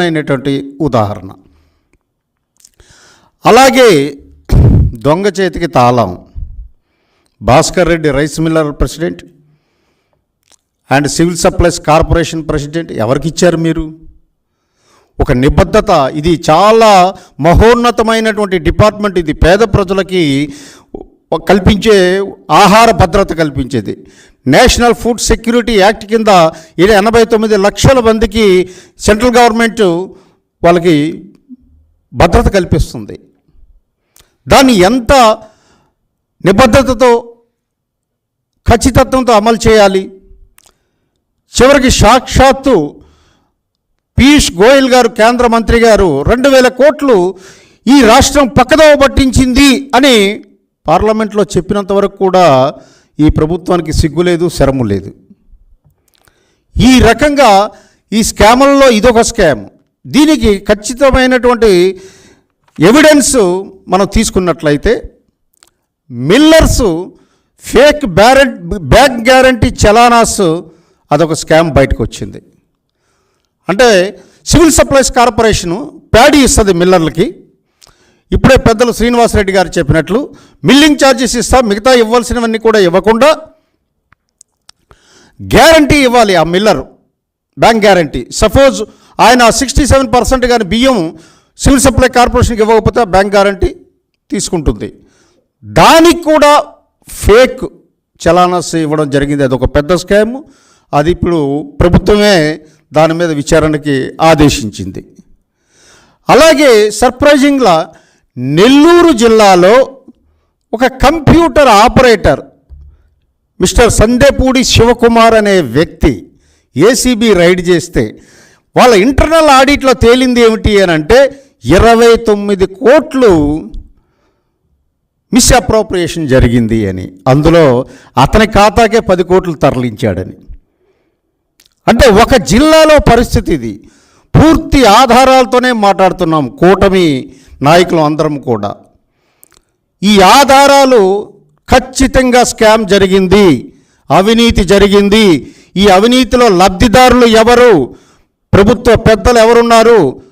అయినటువంటి ఉదాహరణ. అలాగే దొంగ చేతికి తాళం. Bhaskar Reddy rice miller president and civil supplies corporation president ఎవరికి ఇచ్చారు మీరు? ఒక నిబద్ధత. ఇది చాలా మహోన్నతమైనటువంటి డిపార్ట్మెంట్. ఇది పేద ప్రజలకి కల్పించే ఆహార భద్రత కల్పించేది. నేషనల్ ఫుడ్ సెక్యూరిటీ యాక్ట్ కింద ఇది ఎనభై తొమ్మిది లక్షల మందికి సెంట్రల్ గవర్నమెంట్ వాళ్ళకి భద్రత కల్పిస్తుంది. దాన్ని ఎంత నిబద్ధతతో ఖచ్చితత్వంతో అమలు చేయాలి? చివరికి సాక్షాత్తు పీయూష్ గోయల్ గారు కేంద్ర మంత్రి గారు రెండు వేల కోట్లు ఈ రాష్ట్రం పక్కదోవ పట్టించింది అని పార్లమెంట్లో చెప్పినంత వరకు కూడా ఈ ప్రభుత్వానికి సిగ్గు లేదు శరము లేదు. ఈ రకంగా ఈ స్కాములలో ఇదొక స్కామ్. దీనికి ఖచ్చితమైనటువంటి ఎవిడెన్స్ మనం తీసుకున్నట్లయితే మిల్లర్స్ ఫేక్ బ్యారెంట్ బ్యాంక్ గ్యారంటీ చలానాస్ అదొక స్కామ్ బయటకు వచ్చింది అంటే సివిల్ సప్లైస్ కార్పొరేషను ప్యాడీ ఇస్తుంది మిల్లర్లకి. ఇప్పుడే పెద్దలు శ్రీనివాసరెడ్డి గారు చెప్పినట్లు మిల్లింగ్ ఛార్జెస్ ఇస్తా మిగతా ఇవ్వాల్సినవన్నీ కూడా ఇవ్వకుండా గ్యారంటీ ఇవ్వాలి ఆ మిల్లర్ బ్యాంక్ గ్యారంటీ. సపోజ్ ఆయన సిక్స్టీ సెవెన్ పర్సెంట్ కానీ బియ్యం సివిల్ సప్లై కార్పొరేషన్కి ఇవ్వకపోతే ఆ బ్యాంక్ గ్యారంటీ తీసుకుంటుంది. దానికి కూడా ఫేక్ చలానాస్ ఇవ్వడం జరిగింది. అది ఒక పెద్ద స్కామ్. అది ఇప్పుడు ప్రభుత్వమే దాని మీద విచారణకి ఆదేశించింది. అలాగే సర్ప్రైజింగ్లా నెల్లూరు జిల్లాలో ఒక computer operator mister Sandepudi Shivakumar అనే వ్యక్తి ఏసీబీ రైడ్ చేస్తే వాళ్ళ ఇంటర్నల్ ఆడిట్లో తేలింది ఏమిటి అని అంటే ఇరవై తొమ్మిది కోట్లు మిస్అప్రోప్రియేషన్ జరిగింది అని. అందులో అతని ఖాతాకే పది కోట్లు తరలించాడని. అంటే ఒక జిల్లాలో పరిస్థితి ఇది. పూర్తి ఆధారాలతోనే మాట్లాడుతున్నాం. కూటమి నాయకులు అందరం కూడా. ఈ ఆధారాలు ఖచ్చితంగా స్కామ్ జరిగింది అవినీతి జరిగింది. ఈ అవినీతిలో లబ్ధిదారులు ఎవరు? ప్రభుత్వ పెద్దలు ఎవరున్నారు?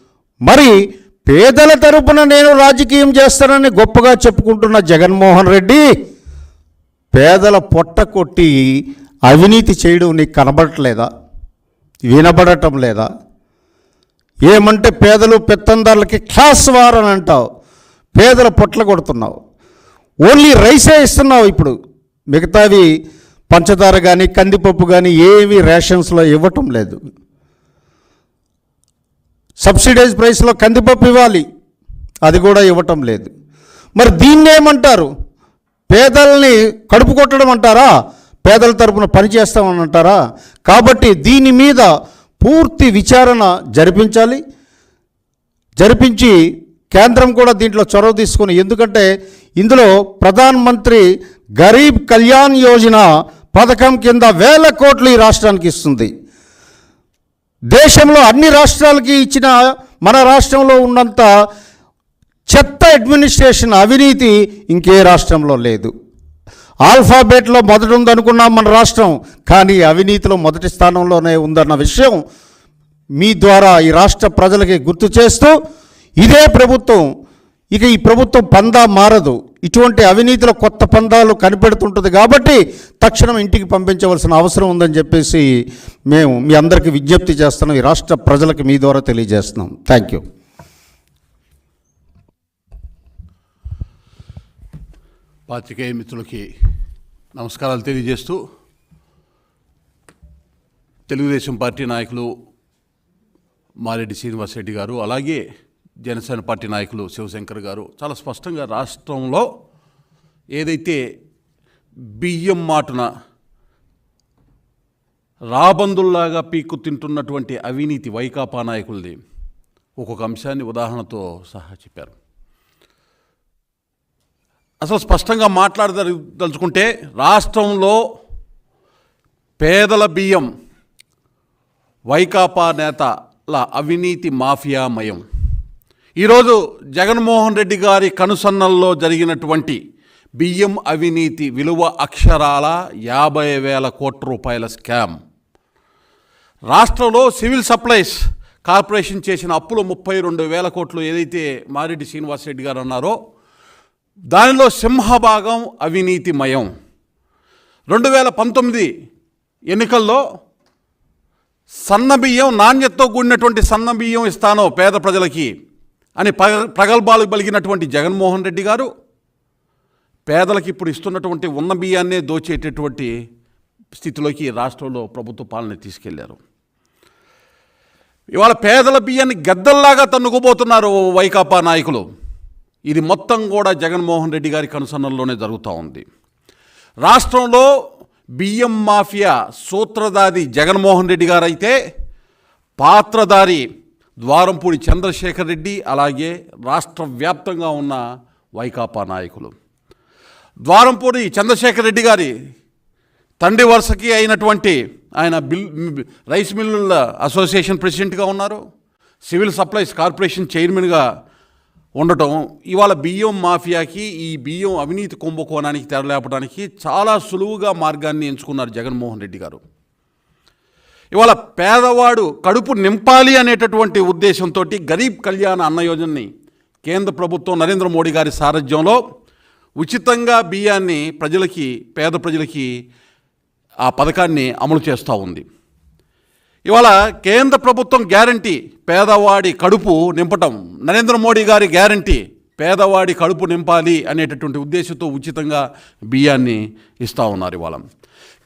మరి పేదల తరపున నేను రాజకీయం చేస్తానని గొప్పగా చెప్పుకుంటున్న జగన్మోహన్ రెడ్డి పేదల పొట్ట కొట్టి అవినీతి చేయడం నీకు కనబడట్లేదా? వినబడటం లేదా? ఏమంటే పేదలు పెత్తందారులకి క్లాస్ వార్ అని అంటావు. పేదల పొట్ల కొడుతున్నావు. ఓన్లీ రైసే ఇస్తున్నావు ఇప్పుడు. మిగతావి పంచదార కానీ కందిపప్పు కానీ ఏవి రేషన్స్లో ఇవ్వటం లేదు. సబ్సిడైజ్ ప్రైస్లో కందిపప్పు ఇవ్వాలి. అది కూడా ఇవ్వటం లేదు. మరి దీన్ని ఏమంటారు? పేదల్ని కడుపు కొట్టడం అంటారా? పేదల తరపున పనిచేస్తామని అంటారా? కాబట్టి దీని మీద పూర్తి విచారణ జరిపించాలి. జరిపించి కేంద్రం కూడా దీంట్లో చొరవ తీసుకుని ఎందుకంటే ఇందులో ప్రధాన్ మంత్రి గరీబ్ కళ్యాణ్ యోజన పథకం కింద వేల కోట్లు ఈ రాష్ట్రానికి ఇస్తుంది. దేశంలో అన్ని రాష్ట్రాలకి ఇచ్చిన మన రాష్ట్రంలో ఉన్నంత చెత్త అడ్మినిస్ట్రేషన్ అవినీతి ఇంకే రాష్ట్రంలో లేదు. ఆల్ఫాబెట్లో మొదటి ఉందనుకున్నాం మన రాష్ట్రం కానీ అవినీతిలో మొదటి స్థానంలోనే ఉందన్న విషయం మీ ద్వారా ఈ రాష్ట్ర ప్రజలకి గుర్తు చేస్తూ ఇదే ప్రభుత్వం ఇక ఈ ప్రభుత్వం పందా మారదు. ఇటువంటి అవినీతిలో కొత్త పందాలు కనిపెడుతుంటుంది కాబట్టి తక్షణం ఇంటికి పంపించవలసిన అవసరం ఉందని చెప్పేసి మేము మీ అందరికీ విజ్ఞప్తి చేస్తున్నాం ఈ రాష్ట్ర ప్రజలకు మీ ద్వారా తెలియజేస్తున్నాం. థ్యాంక్ యూ పాత్రికేయ మిత్రులకి నమస్కారాలు తెలియజేస్తూ తెలుగుదేశం పార్టీ నాయకులు మారెడ్డి శ్రీనివాసరెడ్డి గారు అలాగే జనసేన పార్టీ నాయకులు శివశంకర్ గారు చాలా స్పష్టంగా రాష్ట్రంలో ఏదైతే బియ్యం మాటున రాబందుల్లాగా పీక్కు తింటున్నటువంటి అవినీతి వైకాపా నాయకులది ఒక్కొక్క అంశాన్ని ఉదాహరణతో సహా చెప్పారు. అసలు స్పష్టంగా మాట్లాడదలుచుకుంటే రాష్ట్రంలో పేదల బియ్యం వైకాపా నేతల అవినీతి మాఫియామయం. ఈరోజు జగన్మోహన్ రెడ్డి గారి కనుసన్నల్లో జరిగినటువంటి బియ్యం అవినీతి విలువ అక్షరాల యాభై వేల కోట్ల రూపాయల స్కామ్. రాష్ట్రంలో సివిల్ సప్లైస్ కార్పొరేషన్ చేసిన అప్పులు ముప్పై రెండు వేల కోట్లు ఏదైతే మారెడ్డి శ్రీనివాసరెడ్డి గారు అన్నారో దానిలో సింహభాగం అవినీతిమయం. రెండు వేల పంతొమ్మిది ఎన్నికల్లో సన్నబియ్యం నాణ్యతతో కూడినటువంటి సన్నబియ్యం ఇస్తాను పేద ప్రజలకి అని పగ- ప్రగల్భాలు పలికినటువంటి జగన్మోహన్ రెడ్డి గారు పేదలకు ఇప్పుడు ఇస్తున్నటువంటి ఉన్న బియ్యాన్నే దోచేటటువంటి స్థితిలోకి రాష్ట్రంలో ప్రభుత్వ పాలన తీసుకెళ్ళారు. ఇవాళ పేదల బియ్యాన్ని గద్దల్లాగా తన్నుకోబోతున్నారు వైకాపా నాయకులు. ఇది మొత్తం కూడా జగన్మోహన్ రెడ్డి గారి కనుసన్నల్లోనే జరుగుతూ ఉంది. రాష్ట్రంలో బియ్యం మాఫియా సూత్రధారి జగన్మోహన్ రెడ్డి గారైతే పాత్రధారి ద్వారంపూడి చంద్రశేఖర్ రెడ్డి అలాగే రాష్ట్ర వ్యాప్తంగా ఉన్న వైకాపా నాయకులు. ద్వారంపూడి చంద్రశేఖర్ రెడ్డి గారి తండ్రి వరుసకి అయినటువంటి ఆయన బిల్ రైస్ మిల్లుల అసోసియేషన్ ప్రెసిడెంట్గా ఉన్నారు. సివిల్ సప్లైస్ కార్పొరేషన్ చైర్మన్గా ఉండటం. ఇవాళ బియ్యం మాఫియాకి ఈ బియ్యం అవినీతి కుంభకోణానికి తెరలేపడానికి చాలా సులువుగా మార్గాన్ని ఎంచుకున్నారు జగన్మోహన్ రెడ్డి గారు. ఇవాళ పేదవాడు కడుపు నింపాలి అనేటటువంటి ఉద్దేశంతో గరీబ్ కళ్యాణ అన్న యోజనని కేంద్ర ప్రభుత్వం నరేంద్ర మోడీ గారి సారథ్యంలో ఉచితంగా బియ్యాన్ని ప్రజలకి పేద ప్రజలకి ఆ పథకాన్ని అమలు చేస్తూ ఉంది. ఇవాళ కేంద్ర ప్రభుత్వం గ్యారంటీ పేదవాడి కడుపు నింపటం. నరేంద్ర మోడీ గారి గ్యారంటీ పేదవాడి కడుపు నింపాలి అనేటటువంటి ఉద్దేశంతో ఉచితంగా బియ్యాన్ని ఇస్తూ ఉన్నారు ఇవాళ.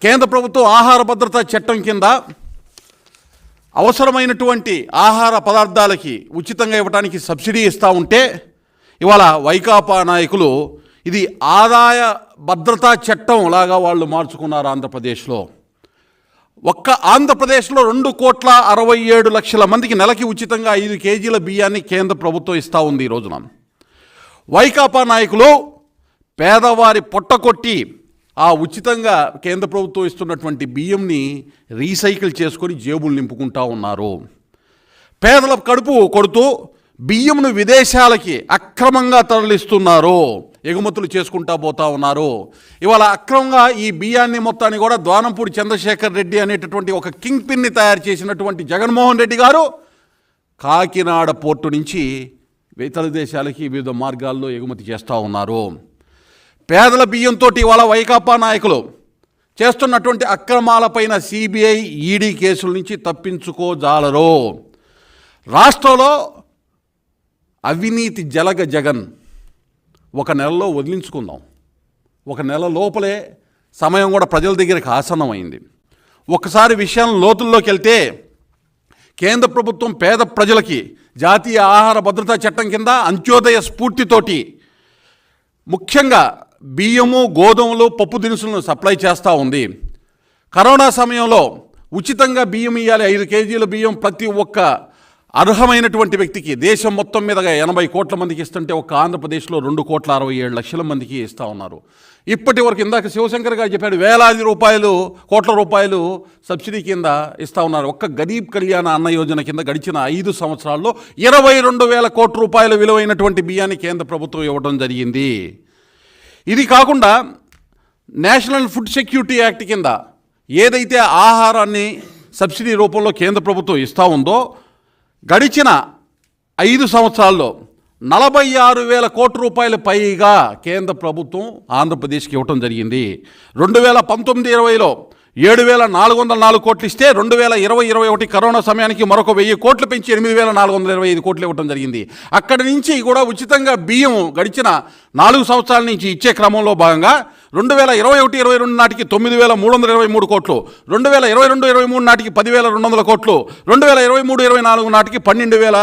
కేంద్ర ప్రభుత్వం ఆహార భద్రతా చట్టం కింద అవసరమైనటువంటి ఆహార పదార్థాలకి ఉచితంగా ఇవ్వడానికి సబ్సిడీ ఇస్తూ ఉంటే ఇవాళ వైకాపా నాయకులు ఇది ఆదాయ భద్రతా చట్టం లాగా వాళ్ళు మార్చుకున్నారు ఆంధ్రప్రదేశ్లో. ఒక్క ఆంధ్రప్రదేశ్లో రెండు కోట్ల అరవై ఏడు లక్షల మందికి నెలకి ఉచితంగా ఐదు కేజీల బియ్యాన్ని కేంద్ర ప్రభుత్వం ఇస్తూ ఉంది ఈ రోజున. వైకాపా నాయకులు పేదవారి పొట్ట కొట్టి ఆ ఉచితంగా కేంద్ర ప్రభుత్వం ఇస్తున్నటువంటి బియ్యంని రీసైకిల్ చేసుకొని జేబులు నింపుకుంటా ఉన్నారు. పేదల కడుపు కొడుతూ బియ్యంను విదేశాలకి అక్రమంగా తరలిస్తున్నారు. ఎగుమతులు చేసుకుంటా పోతా ఉన్నారు. ఇవాళ అక్రమంగా ఈ బియ్యాన్ని మొత్తాన్ని కూడా ద్వానంపూడి చంద్రశేఖర్ రెడ్డి అనేటటువంటి ఒక కింగ్ పిన్ని తయారు చేసినటువంటి జగన్మోహన్ రెడ్డి గారు కాకినాడ పోర్టు నుంచి ఇతర దేశాలకి వివిధ మార్గాల్లో ఎగుమతి చేస్తూ ఉన్నారు. పేదల బియ్యంతో ఇవాళ వైకాపా నాయకులు చేస్తున్నటువంటి అక్రమాలపైన సిబిఐ ఈడీ కేసుల నుంచి తప్పించుకోజాలరు. రాష్ట్రంలో అవినీతి జలగ జగన్ ఒక నెలలో వదిలించుకుందాం. ఒక నెల లోపలే సమయం కూడా ప్రజల దగ్గరికి ఆసన్నమైంది. ఒకసారి విషయం లోతుల్లోకి వెళ్తే కేంద్ర ప్రభుత్వం పేద ప్రజలకి జాతీయ ఆహార భద్రతా చట్టం కింద అంత్యోదయ స్ఫూర్తితోటి ముఖ్యంగా బియ్యము గోధుమలు పప్పు దినుసులను సప్లై చేస్తూ ఉంది. కరోనా సమయంలో ఉచితంగా బియ్యం ఇవ్వాలి ఐదు కేజీల బియ్యం ప్రతి ఒక్క అర్హమైనటువంటి వ్యక్తికి దేశం మొత్తం మీదగా ఎనభై కోట్ల మందికి ఇస్తుంటే ఒక ఆంధ్రప్రదేశ్లో రెండు కోట్ల అరవై ఏడు లక్షల మందికి ఇస్తూ ఉన్నారు. ఇప్పటి వరకు ఇందాక శివశంకర్ గారు చెప్పాడు వేలాది రూపాయలు కోట్ల రూపాయలు సబ్సిడీ కింద ఇస్తూ ఉన్నారు. ఒక్క గరీబ్ కళ్యాణ అన్న యోజన కింద గడిచిన ఐదు సంవత్సరాల్లో ఇరవై రెండు వేల కోట్ల రూపాయల విలువైనటువంటి బియ్యాన్ని కేంద్ర ప్రభుత్వం ఇవ్వడం జరిగింది. ఇది కాకుండా నేషనల్ ఫుడ్ సెక్యూరిటీ యాక్ట్ కింద ఏదైతే ఆహారాన్ని సబ్సిడీ రూపంలో కేంద్ర ప్రభుత్వం ఇస్తూ ఉందో గడిచిన ఐదు సంవత్సరాల్లో నలభై ఆరు వేల కోట్ల రూపాయల పైగా కేంద్ర ప్రభుత్వం ఆంధ్రప్రదేశ్కి ఇవ్వటం జరిగింది. రెండు వేల పంతొమ్మిది ఇరవైలో ఏడు వేల నాలుగు వందల నాలుగు కోట్లు ఇస్తే రెండు వేల ఇరవై ఇరవై ఒకటి కరోనా సమయానికి మరొక వెయ్యి కోట్లు పెంచి ఎనిమిది వేల నాలుగు వందల ఇరవై ఐదు కోట్లు ఇవ్వడం జరిగింది. అక్కడి నుంచి కూడా ఉచితంగా బియ్యం గడిచిన నాలుగు సంవత్సరాల నుంచి ఇచ్చే క్రమంలో భాగంగా రెండు వేల ఇరవై ఒకటి ఇరవై రెండు నాటికి తొమ్మిది వేల మూడు వందల ఇరవై మూడు కోట్లు రెండు వేల ఇరవై రెండు ఇరవై మూడు నాటికి పదివేల రెండు వందల కోట్లు రెండు వేల ఇరవై మూడు ఇరవై నాలుగు నాటికి పన్నెండు వేల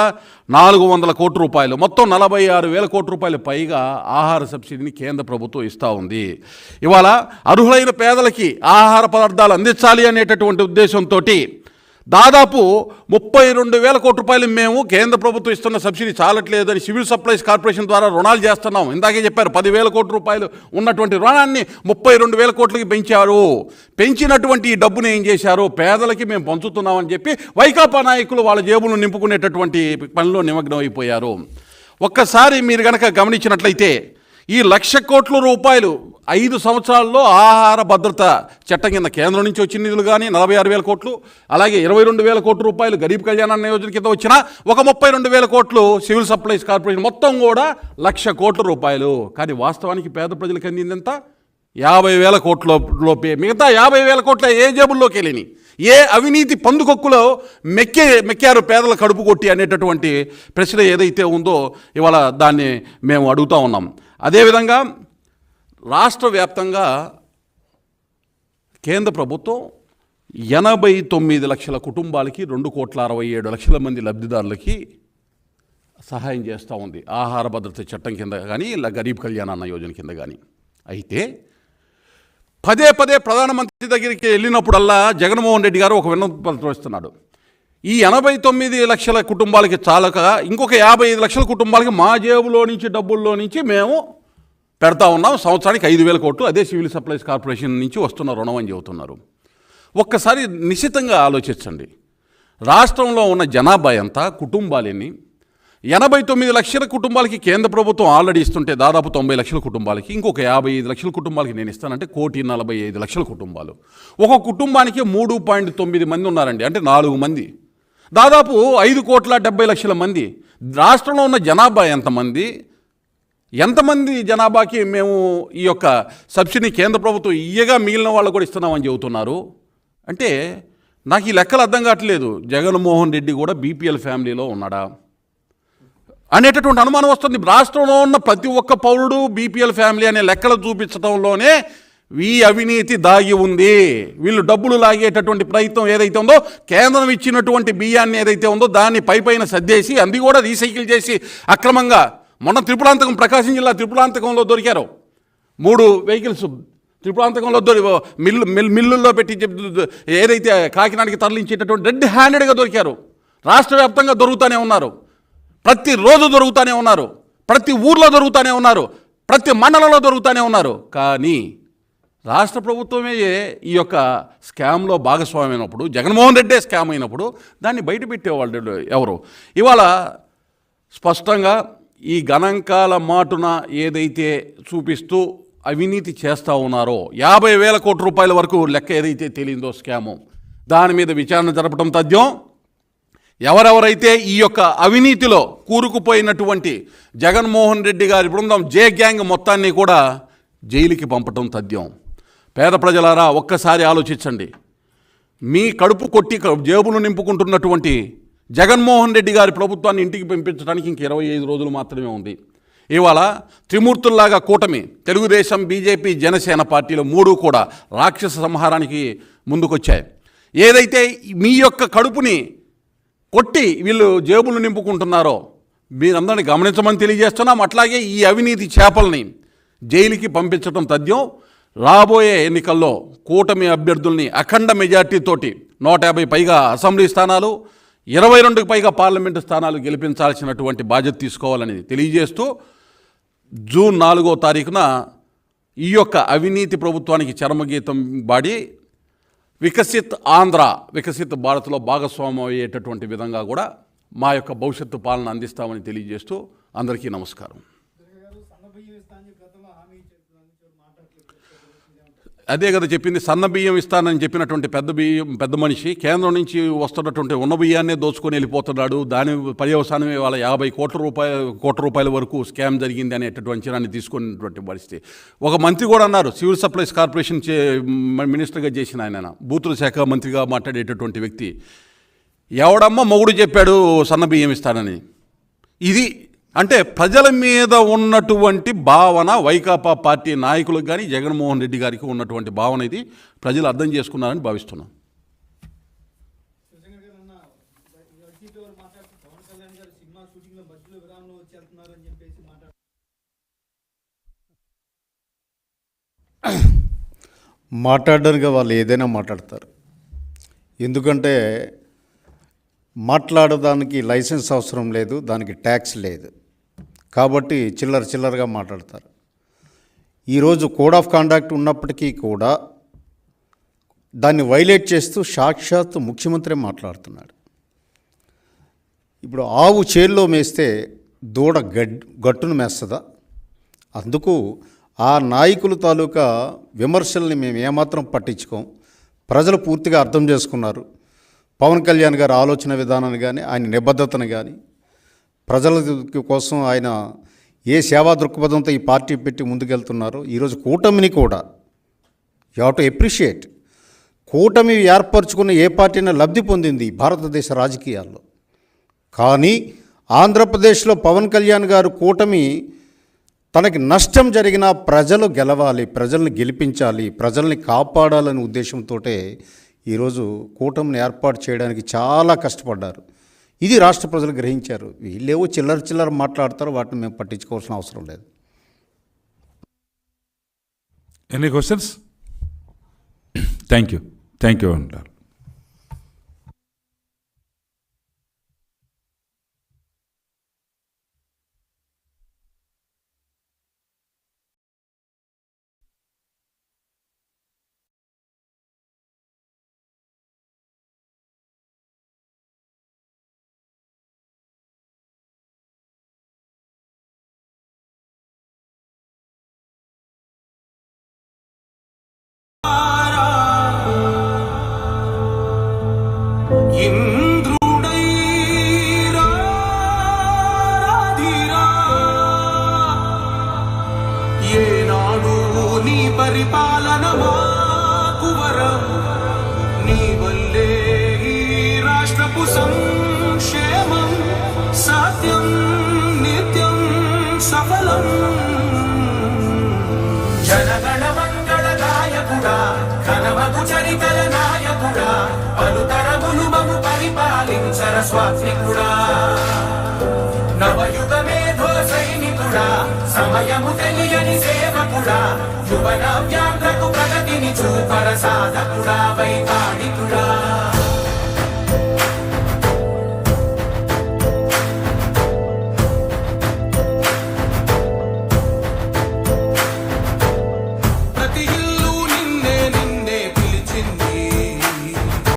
నాలుగు వందల కోట్ల రూపాయలు. మొత్తం నలభై ఆరు వేల కోట్ల రూపాయలు పైగా ఆహార సబ్సిడీని కేంద్ర ప్రభుత్వం ఇస్తూ ఉంది. ఇవాళ అర్హులైన పేదలకి ఆహార పదార్థాలు అందించాలి అనేటటువంటి ఉద్దేశంతో దాదాపు ముప్పై రెండు వేల కోట్ల రూపాయలు మేము కేంద్ర ప్రభుత్వం ఇస్తున్న సబ్సిడీ చాలట్లేదని సివిల్ సప్లైస్ కార్పొరేషన్ ద్వారా రుణాలు చేస్తున్నాం. ఇందాకే చెప్పారు పదివేల కోట్ల రూపాయలు ఉన్నటువంటి రుణాన్ని ముప్పై రెండు వేల కోట్లకి పెంచారు. పెంచినటువంటి ఈ డబ్బుని ఏం చేశారు? పేదలకి మేము పంచుతున్నామని చెప్పి వైకాపా నాయకులు వాళ్ళ జేబులు నింపుకునేటటువంటి పనిలో నిమగ్నం అయిపోయారు. ఒక్కసారి మీరు గనక గమనించినట్లయితే ఈ లక్ష కోట్ల రూపాయలు ఐదు సంవత్సరాల్లో ఆహార భద్రత చట్టం కింద కేంద్రం నుంచి వచ్చిన నిధులు కానీ నలభై ఆరు వేల కోట్లు అలాగే ఇరవై రెండు వేల కోట్ల రూపాయలు గరీబ్ కళ్యాణ యోజన కింద వచ్చిన ఒక ముప్పై రెండు వేల కోట్లు సివిల్ సప్లైస్ కార్పొరేషన్ మొత్తం కూడా లక్ష కోట్ల రూపాయలు. కానీ వాస్తవానికి పేద ప్రజలకు అందింది ఎంత? యాభై వేల కోట్ల లోపే. మిగతా యాభై వేల కోట్ల ఏ జేబుల్లోకి వెళ్ళినాయి ఏ అవినీతి పందుకొక్కులో మెక్కే మెక్కారు పేదల కడుపు కొట్టి అనేటటువంటి ప్రశ్న ఏదైతే ఉందో ఇవాళ దాన్ని మేము అడుగుతా ఉన్నాం. అదేవిధంగా రాష్ట్ర వ్యాప్తంగా కేంద్ర ప్రభుత్వం ఎనభై తొమ్మిది లక్షల కుటుంబాలకి రెండు కోట్ల అరవై ఏడు లక్షల మంది లబ్ధిదారులకి సహాయం చేస్తూ ఉంది. ఆహార భద్రత చట్టం కింద కానీ ఇలా గరీబ్ కళ్యాణ్ అన్న యోజన కింద కానీ అయితే పదే పదే ప్రధానమంత్రి దగ్గరికి వెళ్ళినప్పుడల్లా జగన్మోహన్ రెడ్డి గారు ఒక విన్నపం ఇస్తున్నాడు ఈ ఎనభై తొమ్మిది లక్షల కుటుంబాలకి చాలక ఇంకొక యాభై ఐదు లక్షల కుటుంబాలకి మా జేబులో నుంచి డబ్బుల్లో నుంచి మేము పెడతా ఉన్నాం. సంవత్సరానికి ఐదు వేల కోట్లు. అదే సివిల్ సప్లైస్ కార్పొరేషన్ నుంచి వస్తున్న రుణం అని చెబుతున్నారు. ఒక్కసారి నిశ్చితంగా ఆలోచించండి. రాష్ట్రంలో ఉన్న జనాభా ఎంత? కుటుంబాలని ఎనభై తొమ్మిది లక్షల కుటుంబాలకి కేంద్ర ప్రభుత్వం ఆల్రెడీ ఇస్తుంటే దాదాపు తొంభై లక్షల కుటుంబాలకి ఇంకొక యాభై ఐదు లక్షల కుటుంబాలకి నేను ఇస్తానంటే కోటి నలభై ఐదు లక్షల కుటుంబాలు. ఒక కుటుంబానికి మూడు పాయింట్ తొమ్మిది మంది ఉన్నారండి. అంటే నాలుగు మంది. దాదాపు ఐదు కోట్ల డెబ్బై లక్షల మంది. రాష్ట్రంలో ఉన్న జనాభా ఎంతమంది ఎంతమంది జనాభాకి మేము ఈ యొక్క సబ్సిడీ కేంద్ర ప్రభుత్వం ఇయ్యగా మిగిలిన వాళ్ళు కూడా ఇస్తున్నామని చెబుతున్నారు. అంటే నాకు ఈ లెక్కలు అర్థం కావట్లేదు. జగన్మోహన్ రెడ్డి కూడా బీపీఎల్ ఫ్యామిలీలో ఉన్నాడా? అనేటటువంటి అనుమానం వస్తుంది. రాష్ట్రంలో ఉన్న ప్రతి ఒక్క పౌరుడు బీపీఎల్ ఫ్యామిలీ అనే లెక్కలు చూపించడంలోనే ఈ అవినీతి దాగి ఉంది. వీళ్ళు డబ్బులు లాగేటటువంటి ప్రయత్నం ఏదైతే ఉందో కేంద్రం ఇచ్చినటువంటి బియ్యాన్ని ఏదైతే ఉందో దాన్ని పై పైన సర్దేసి అది కూడా రీసైకిల్ చేసి అక్రమంగా మొన్న త్రిపురాంతకం ప్రకాశం జిల్లా త్రిపురాంతకంలో దొరికారు. మూడు వెహికల్స్ త్రిపురాంతకంలో దొరి మిల్లు మిల్ మిల్లుల్లో పెట్టి ఏదైతే కాకినాడకి తరలించేటటువంటి రెడ్ హ్యాండెడ్గా దొరికారు. రాష్ట్ర వ్యాప్తంగా దొరుకుతూనే ఉన్నారు. ప్రతిరోజు దొరుకుతూనే ఉన్నారు. ప్రతి ఊర్లో దొరుకుతూనే ఉన్నారు. ప్రతి మండలంలో దొరుకుతూనే ఉన్నారు. కానీ రాష్ట్ర ప్రభుత్వమే ఈ యొక్క స్కామ్లో భాగస్వామి అయినప్పుడు జగన్మోహన్ రెడ్డే స్కామ్ అయినప్పుడు దాన్ని బయటపెట్టేవాళ్ళు ఎవరు? ఇవాళ స్పష్టంగా ఈ గణాంకాల మాటున ఏదైతే చూపిస్తూ అవినీతి చేస్తూ ఉన్నారో యాభై వేల కోట్ల రూపాయల వరకు లెక్క ఏదైతే తెలియదో స్కాము దాని మీద విచారణ జరపడం తథ్యం. ఎవరెవరైతే ఈ యొక్క అవినీతిలో కూరుకుపోయినటువంటి జగన్మోహన్ రెడ్డి గారి బృందం జే గ్యాంగ్ మొత్తాన్ని కూడా జైలుకి పంపటం తథ్యం. పేద ప్రజలారా ఒక్కసారి ఆలోచించండి. మీ కడుపు కొట్టి జేబులు నింపుకుంటున్నటువంటి జగన్మోహన్ రెడ్డి గారి ప్రభుత్వాన్ని ఇంటికి పంపించడానికి ఇంక ఇరవై ఐదు రోజులు మాత్రమే ఉంది. ఇవాళ త్రిమూర్తుల్లాగా కూటమి తెలుగుదేశం బీజేపీ జనసేన పార్టీలు మూడు కూడా రాక్షస సంహారానికి ముందుకొచ్చాయి. ఏదైతే మీ యొక్క కడుపుని కొట్టి వీళ్ళు జేబులు నింపుకుంటున్నారో మీరందరినీ గమనించమని తెలియజేస్తున్నాం. అట్లాగే ఈ అవినీతి చేపల్ని జైలుకి పంపించడం తథ్యం. రాబోయే ఎన్నికల్లో కూటమి అభ్యర్థుల్ని అఖండ మెజార్టీతోటి నూట యాభై పైగా అసెంబ్లీ స్థానాలు ఇరవై రెండుకి పైగా పార్లమెంటు స్థానాలు గెలిపించాల్సినటువంటి బాధ్యత తీసుకోవాలని తెలియజేస్తూ జూన్ నాలుగో తారీఖున ఈ యొక్క అవినీతి ప్రభుత్వానికి చరమగీతం బాడి వికసిత్ ఆంధ్ర వికసిత్ భారత్లో భాగస్వామ్యం అయ్యేటటువంటి విధంగా కూడా మా యొక్క భవిష్యత్తు పాలన అందిస్తామని తెలియజేస్తూ అందరికీ నమస్కారం. అదే కదా చెప్పింది సన్న బియ్యం ఇస్తానని చెప్పినటువంటి పెద్ద బియ్యం పెద్ద మనిషి కేంద్రం నుంచి వస్తున్నటువంటి ఉన్న బియ్యాన్నే దోచుకొని వెళ్ళిపోతున్నాడు. దాని పర్యవసానమే వాళ్ళ యాభై కోట్ల రూపాయల కోట్ల రూపాయల వరకు స్కామ్ జరిగింది అనేటటువంటి అంచనాన్ని తీసుకున్నటువంటి పరిస్థితి. ఒక మంత్రి కూడా అన్నారు సివిల్ సప్లైస్ కార్పొరేషన్ చే మ- మినిస్టర్గా చేసిన ఆయన. బూతుల శాఖ మంత్రిగా మాట్లాడేటటువంటి వ్యక్తి ఎవడమ్మ మొగుడు చెప్పాడు సన్న బియ్యం ఇస్తానని? ఇది అంటే ప్రజల మీద ఉన్నటువంటి భావన వైకాపా పార్టీ నాయకులకు కానీ జగన్మోహన్ రెడ్డి గారికి ఉన్నటువంటి భావన ఇది. ప్రజలు అర్థం చేసుకున్నారని భావిస్తున్నాం. మాట్లాడడానికి వాళ్ళు ఏదైనా మాట్లాడతారు. ఎందుకంటే మాట్లాడడానికి లైసెన్స్ అవసరం లేదు దానికి ట్యాక్స్ లేదు. కాబట్టి చిల్లర చిల్లరగా మాట్లాడతారు. ఈరోజు కోడ్ ఆఫ్ కాండక్ట్ ఉన్నప్పటికీ కూడా దాన్ని వైలేట్ చేస్తూ సాక్షాత్ ముఖ్యమంత్రి మాట్లాడుతున్నాడు. ఇప్పుడు ఆవు చేల్లో మేస్తే దూడ గడ్ గట్టును మేస్తుందా? అందుకు ఆ నాయకుల తాలూకా విమర్శల్ని మేము ఏమాత్రం పట్టించుకోం. ప్రజలు పూర్తిగా అర్థం చేసుకున్నారు. పవన్ కళ్యాణ్ గారి ఆలోచన విధానాన్ని కానీ ఆయన నిబద్ధతను కానీ ప్రజల కోసం ఆయన ఏ సేవా దృక్పథంతో ఈ పార్టీ పెట్టి ముందుకెళ్తున్నారో ఈరోజు కూటమిని కూడా యూ హ్యావ్ టు ఎప్రిషియేట్ కూటమి ఏర్పరచుకున్న ఏ పార్టీని లబ్ధి పొందింది భారతదేశ రాజకీయాల్లో. కానీ ఆంధ్రప్రదేశ్లో పవన్ కళ్యాణ్ గారు కూటమి తనకి నష్టం జరిగినా ప్రజలు గెలవాలి ప్రజల్ని గెలిపించాలి ప్రజల్ని కాపాడాలనే ఉద్దేశంతో ఈరోజు కూటమిని ఏర్పాటు చేయడానికి చాలా కష్టపడ్డారు. ఇది రాష్ట్ర ప్రజలు గ్రహించారు. వీళ్ళేవో చిల్లర చిల్లర మాట్లాడతారు వాటిని మేము పట్టించుకోవాల్సిన అవసరం లేదు. Any questions thank you thank you అంటారు ఘనమగు చరితల నాయకుడా పలుతరములు మము పరిపాలించర స్వాత్మికుడా. నవయుగ మేధో సైనికుడా సమయము తెలియని సేవకుడా యువన వ్యాంధ్రకు ప్రగతిని చూపర సాధకుడా వైతాళికుడా